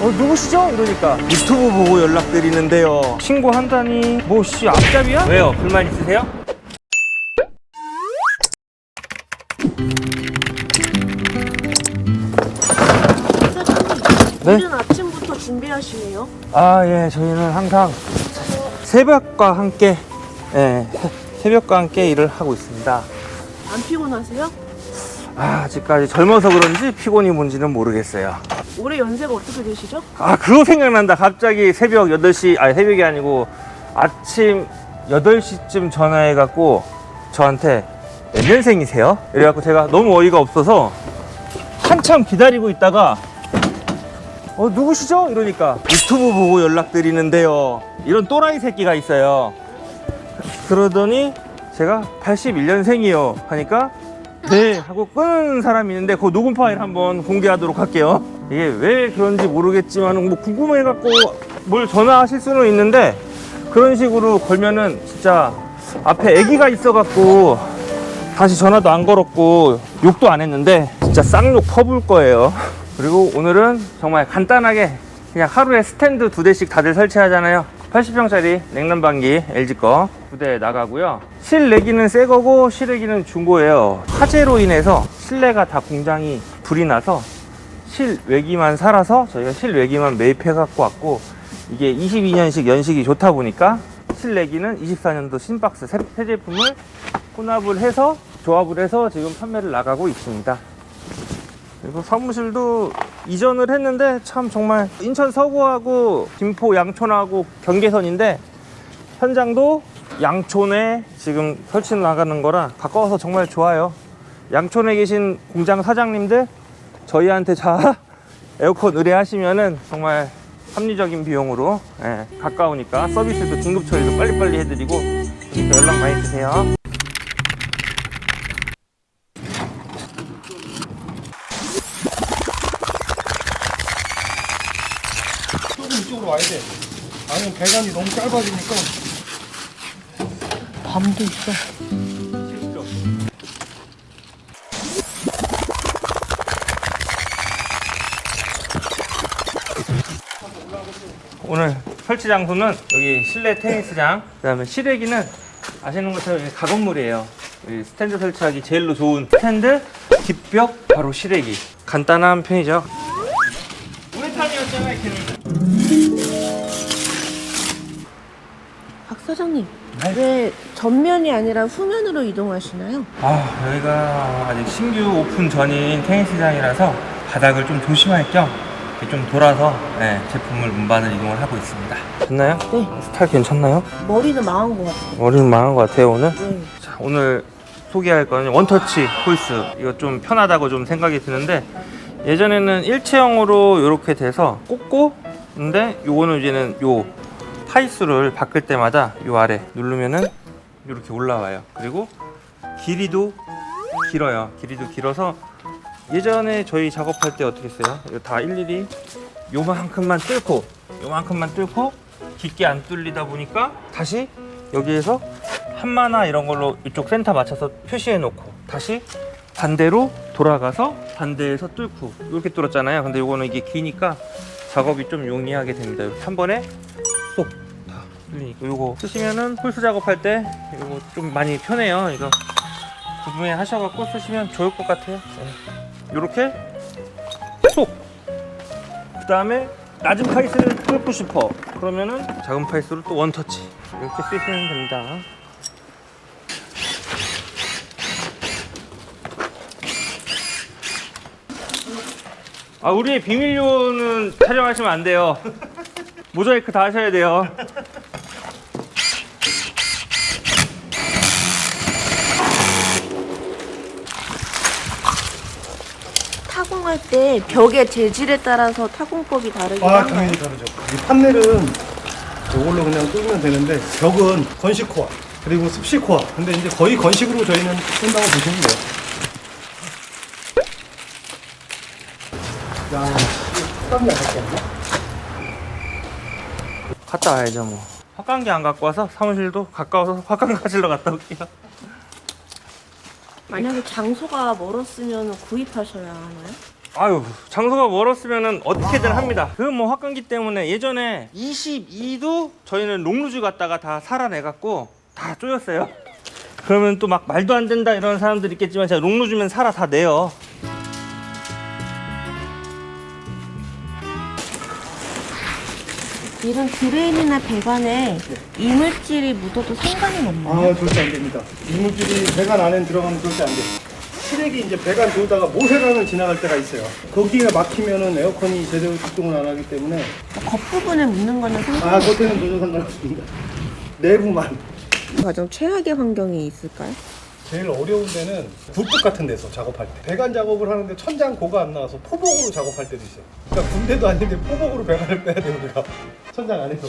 어 누구시죠? 이러니까 유튜브 보고 연락드리는데요 신고한다니 뭐 씨 앞잡이야? 왜요? 불만 있으세요? 네? 이른 아침부터 준비하시네요. 아 예 저희는 항상 새벽과 함께 예 새벽과 함께 일을 하고 있습니다 안 피곤하세요? 아 아직까지 젊어서 그런지 피곤이 뭔지는 모르겠어요 올해 연세가 어떻게 되시죠? 아 그거 생각난다 갑자기 새벽 8시 아니 새벽이 아니고 아침 8시쯤 전화해갖고 저한테 몇 년생이세요? 이래갖고 제가 너무 어이가 없어서 한참 기다리고 있다가 어 누구시죠? 이러니까 유튜브 보고 연락드리는데요 이런 또라이 새끼가 있어요 그러더니 제가 81년생이요 하니까 네 하고 끄는 사람이 있는데 그 녹음 파일 한번 공개하도록 할게요 이게 왜 그런지 모르겠지만 뭐 궁금해갖고 뭘 전화하실 수는 있는데 그런 식으로 걸면은 진짜 앞에 아기가 있어갖고 다시 전화도 안 걸었고 욕도 안 했는데 진짜 쌍욕 퍼볼 거예요. 그리고 오늘은 정말 간단하게 그냥 하루에 스탠드 두 대씩 다들 설치하잖아요. 80평짜리 냉난방기 LG 거 두 대 나가고요. 실내기는 새 거고 실외기는 중고예요. 화재로 인해서 실내가 다 공장이 불이 나서 실외기만 살아서 저희가 실외기만 매입해 갖고 왔고 이게 22년식 연식이 좋다 보니까 실내기는 24년도 신박스 새, 새 제품을 혼합을 해서 조합을 해서 지금 판매를 나가고 있습니다. 그리고 사무실도 이전을 했는데 참 정말 인천 서구하고 김포 양촌하고 경계선인데 현장도 양촌에 지금 설치 나가는 거라 가까워서 정말 좋아요. 양촌에 계신 공장 사장님들 저희한테 자 에어컨 의뢰하시면은 정말 합리적인 비용으로 예, 가까우니까 서비스도 긴급 처리도 빨리빨리 해드리고 연락 많이 주세요. 조금 이쪽으로 와야 돼. 아니면 배관이 너무 짧아지니까. 밤도 있어. 오늘 설치 장소는 여기 실내 테니스장, 그다음에 실외기는 아시는 것처럼 여기 가건물이에요. 여기 스탠드 설치하기 제일로 좋은 스탠드, 뒷벽, 바로 실외기. 간단한 편이죠. 우레탄이었잖아요, 걔는. 박 사장님, 왜 전면이 아니라 후면으로 이동하시나요? 아, 여기가 아직 신규 오픈 전인 테니스장이라서 바닥을 좀 조심할 겸 이렇게 좀 돌아서 네, 제품을 운반을 이동을 하고 있습니다. 됐나요? 네. 스타일 괜찮나요? 머리는 망한 것 같아요. 머리는 망한 것 같아요, 오늘. 네. 자, 오늘 소개할 거는 원터치 홀스. 이거 좀 편하다고 좀 생각이 드는데 예전에는 일체형으로 이렇게 돼서 꽂고 근데 요거는 이제는 요 파이수를 바꿀 때마다 요 아래 누르면은 이렇게 올라와요. 그리고 길이도 길어요. 길이도 길어서 예전에 저희 작업할 때 어떻게 했어요? 이거 다 일일이 요만큼만 뚫고 요만큼만 뚫고 깊게 안 뚫리다 보니까 다시 여기에서 한마나 이런 걸로 이쪽 센터 맞춰서 표시해 놓고 다시 반대로 돌아가서 반대에서 뚫고 이렇게 뚫었잖아요. 근데 요거는 이게 기니까 작업이 좀 용이하게 됩니다. 한 번에 쏙 다 뚫리니까 요거 쓰시면은 홀스 작업할 때 요거 좀 많이 편해요. 이거 구분해 하셔갖고 쓰시면 좋을 것 같아요. 이렇게 쏙. 그 다음에 낮은 파이스를 뚫고 싶어. 그러면은 작은 파이스로 또 원터치 이렇게 쓰시면 됩니다. 아 우리의 비밀요는 촬영하시면 안 돼요. 모자이크 다 하셔야 돼요. 타공할 때 벽의 재질에 따라서 타공법이 다르긴 아, 한가요? 당연히 다르죠. 이 판넬은 이걸로 그냥 뚫으면 되는데 벽은 건식 코어 그리고 습식 코어. 근데 이제 거의 건식으로 저희는 뚫는다고 보시면 돼요. 야, 땀이 안 갔겠네. 갔다 와야죠 뭐. 확강기 안 갖고 와서 사무실도 가까워서 확강 가지러 갔다 올게요. 만약에 장소가 멀었으면 구입하셔야 하나요? 아유 장소가 멀었으면은 어떻게든 합니다. 그 뭐 확감기 때문에 예전에 22도 저희는 롱루즈 갔다가 다 살아내갖고 다 쪼였어요. 그러면 또 막 말도 안 된다 이런 사람들 있겠지만 제가 롱루즈면 살아 다 내요. 이런 드레인이나 배관에 이물질이 묻어도 상관은 없나요? 아, 절대 안 됩니다. 이물질이 배관 안에 들어가면 절대 안 돼. 트랙이 이제 배관 돌다가 모세관을 지나갈 때가 있어요. 거기가 막히면은 에어컨이 제대로 작동을 안 하기 때문에 겉부분에 묻는 거는 상관 아, 그때는 전혀 상관없습니다. 내부만. 가장 최악의 환경이 있을까요? 제일 어려운 데는 굴뚝 같은 데서 작업할 때 배관 작업을 하는데 천장 고가 안 나와서 포복으로 작업할 때도 있어요 그러니까 군대도 아닌데 포복으로 배관을 빼야 돼요 우리가 천장 안에서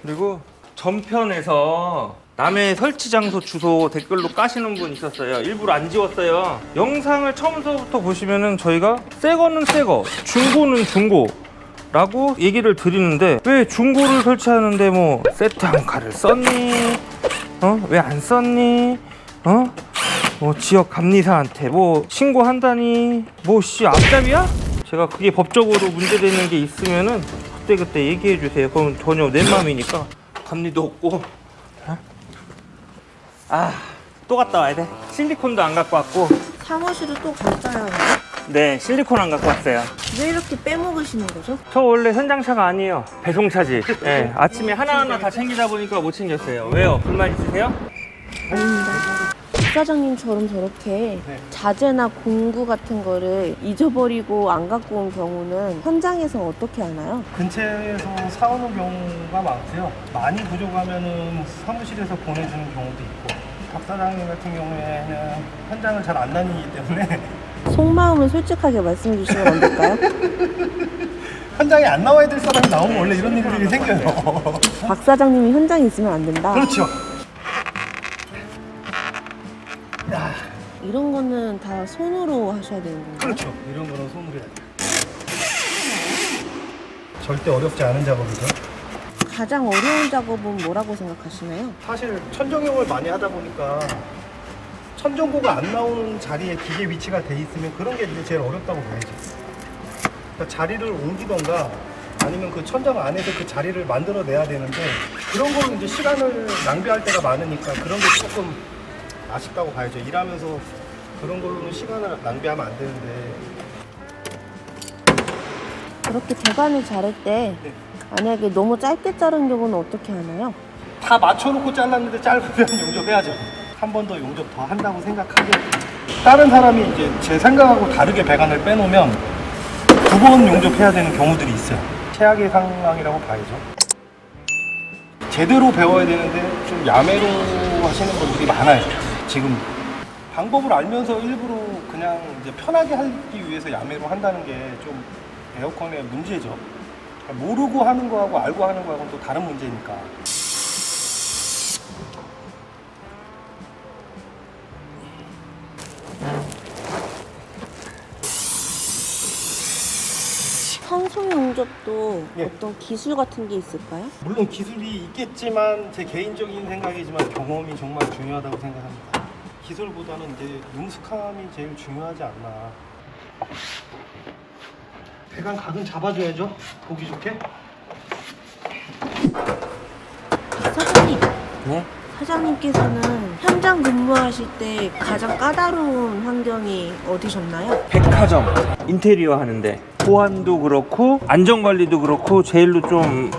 그리고 전편에서 남의 설치 장소 주소 댓글로 까시는 분 있었어요. 일부러 안 지웠어요. 영상을 처음서부터 보시면은 저희가 새 거는 새 거, 중고는 중고. 라고 얘기를 드리는데 왜 중고를 설치하는데 뭐 세트 한 칼을 썼니? 어? 왜 안 썼니? 어? 뭐 지역 감리사한테 뭐 신고한다니? 뭐 씨 앞잡이야? 제가 그게 법적으로 문제되는 게 있으면은 그때 그때 얘기해 주세요. 그럼 전혀 내 마음이니까 감리도 없고. 어? 아, 또 갔다 와야 돼. 실리콘도 안 갖고 왔고. 사무실을 또 갈까요? 네, 실리콘 안 갖고 왔어요. 왜 이렇게 빼먹으시는 거죠? 저 원래 현장차가 아니에요. 배송차지. 네, 아침에 하나하나 다 챙기다 보니까 못 챙겼어요. 왜요? 불만 있으세요? 아닙니다. 사장님처럼 저렇게 네. 자재나 공구 같은 거를 잊어버리고 안 갖고 온 경우는 현장에서 어떻게 하나요? 근처에서 사오는 경우가 많고요 많이 부족하면은 사무실에서 보내주는 경우도 있고 박 사장님 같은 경우에는 현장을 잘 안 다니기 때문에 속마음을 솔직하게 말씀해 주시면 안 될까요? 현장에 안 나와야 될 사람이 나오면 원래 이런 일들이 생겨요 박 사장님이 현장에 있으면 안 된다. 그렇죠 이런 거는 다 손으로 하셔야 되는 건가요? 그렇죠 이런 거는 손으로 해야 돼요 절대 어렵지 않은 작업이죠 가장 어려운 작업은 뭐라고 생각하시나요? 사실 천정형을 많이 하다 보니까 천정고가 안 나오는 자리에 기계 위치가 돼 있으면 그런 게 이제 제일 어렵다고 봐야죠. 그러니까 자리를 옮기던가 아니면 그 천정 안에서 그 자리를 만들어내야 되는데 그런 거는 이제 시간을 낭비할 때가 많으니까 그런 게 조금 아쉽다고 봐야죠. 일하면서 그런 걸로는 시간을 낭비하면 안 되는데 그렇게 배관을 자를 때 네. 만약에 너무 짧게 자른 경우는 어떻게 하나요? 다 맞춰놓고 잘랐는데 짧으면 용접해야죠. 한 번 더 용접 더 한다고 생각하고 다른 사람이 이제 제 생각하고 다르게 배관을 빼놓으면 두 번 용접해야 되는 경우들이 있어요. 최악의 상황이라고 봐야죠. 제대로 배워야 되는데 좀 야매로 하시는 분들이 많아요. 지금 방법을 알면서 일부러 그냥 이제 편하게 하기 위해서 야매로 한다는 게 좀 에어컨의 문제죠. 모르고 하는 거하고 알고 하는 거하고는 또 다른 문제니까. 청소 용접도 예. 어떤 기술 같은 게 있을까요? 물론 기술이 있겠지만 제 개인적인 생각이지만 경험이 정말 중요하다고 생각합니다. 기술보다는 이제 능숙함이 제일 중요하지 않나. 배관 각은 잡아줘야죠. 보기 좋게. 사장님, 네? 사장님께서는 현장 근무하실 때 가장 까다로운 환경이 어디셨나요? 백화점 인테리어 하는데 보안도 그렇고 안전관리도 그렇고 제일로 좀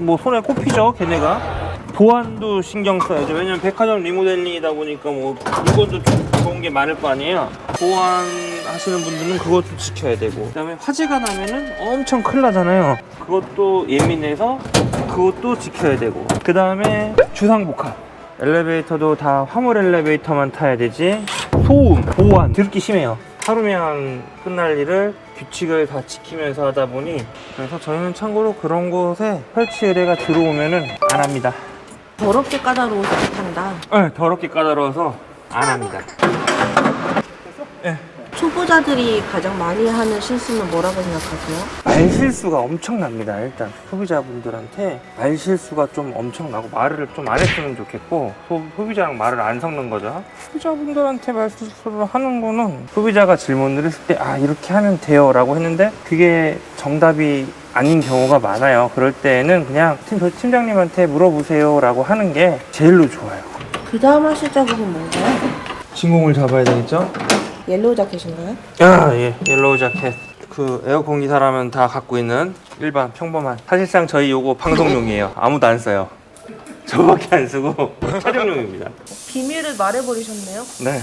뭐 손에 꼽히죠 걔네가 보안도 신경 써야죠. 왜냐면 백화점 리모델링이다 보니까 뭐 물건도 좀 좋은 게 많을 거 아니에요. 보안 하시는 분들은 그것도 지켜야 되고. 그 다음에 화재가 나면은 엄청 큰일 나잖아요. 그것도 예민해서 그것도 지켜야 되고. 그 다음에 주상복합. 엘리베이터도 다 화물 엘리베이터만 타야 되지. 소음, 보안 듣기 심해요. 하루면 끝날 일을 규칙을 다 지키면서 하다 보니 그래서 저희는 참고로 그런 곳에 설치 의뢰가 들어오면은 안 합니다 더럽게 까다로워서 못한다. 네, 더럽게 까다로워서 안 합니다. 예, 초보자들이 가장 많이 하는 실수는 뭐라고 생각하세요? 말 실수가 엄청납니다. 일단 소비자분들한테 말 실수가 좀 엄청나고 말을 좀 안 했으면 좋겠고 소, 소비자랑 말을 안 섞는 거죠. 소비자분들한테 말 실수를 하는 거는 소비자가 질문을 했을 때 아 이렇게 하면 돼요라고 했는데 그게 정답이 아닌 경우가 많아요. 그럴 때는 그냥 팀, 저 팀장님한테 물어보세요라고 하는 게 제일로 좋아요. 그 다음 하실 작업은 뭔가요? 진공을 잡아야 되겠죠? 옐로우 자켓인가요? 아, 예. 옐로우 자켓. 그 에어컨 기사라면 다 갖고 있는 일반 평범한. 사실상 저희 요거 방송용이에요. 아무도 안 써요. 저밖에 안 쓰고 촬영용입니다. 비밀을 말해버리셨네요. 네.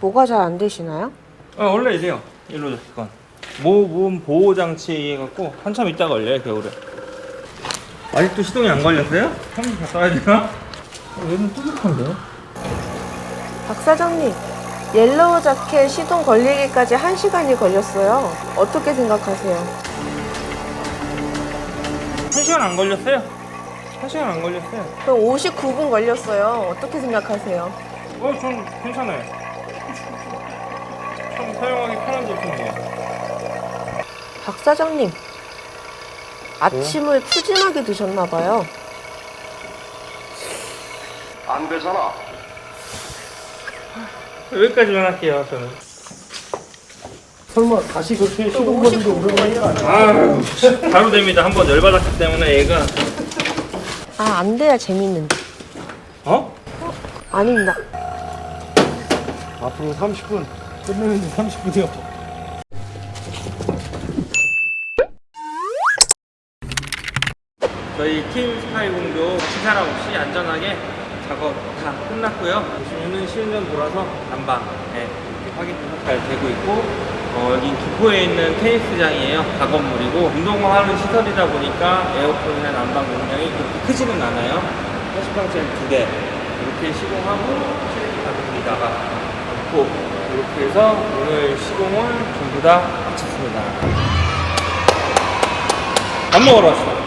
뭐가 잘 안 되시나요? 아, 원래 이래요. 옐로우 자켓 건. 모분 보호 장치 해갖고 한참 있다 걸려요 겨울에. 아직도 시동이 안 걸렸어요? 한번 갔다 와야 되나? 어, 얘는 뚜둑한데? 박 사장님, 옐로우 자켓 시동 걸리기까지 1시간이 걸렸어요. 어떻게 생각하세요? 한 시간 안 걸렸어요? 한 시간 안 걸렸어요. 그럼 59분 걸렸어요. 어떻게 생각하세요? 어, 전 괜찮아요. 참 사용하기 편한 제품이에요. 박 사장님, 아침을 푸짐하게 드셨나 봐요. 안 되잖아. 여기까지만 할게요, 저는. 설마 다시 그렇게 시동 걸리게 오래 걸리는 거 아니야? 아유, 바로 됩니다. 한번 열받았기 때문에 얘가. 아, 안 돼야 재밌는데. 어? 아닙니다. 앞으로 30분 끝내는 30분이요. 저희 팀 스카이 공조 치사람 없이 안전하게 작업 다 끝났고요. 보시면은 시운전 돌아서 난방 예, 이렇게 확인도 잘 되고 있고 어, 여기 기포에 있는 테니스장이에요. 작업물이고 운동하는 시설이다 보니까 에어컨이나 난방 용량이 그렇게 크지는 않아요. 80평짜리 두대 이렇게 시공하고 가격이다가 놓고 이렇게 해서 오늘 시공을 전부 다 마쳤습니다. 밥 먹으러 왔습니다.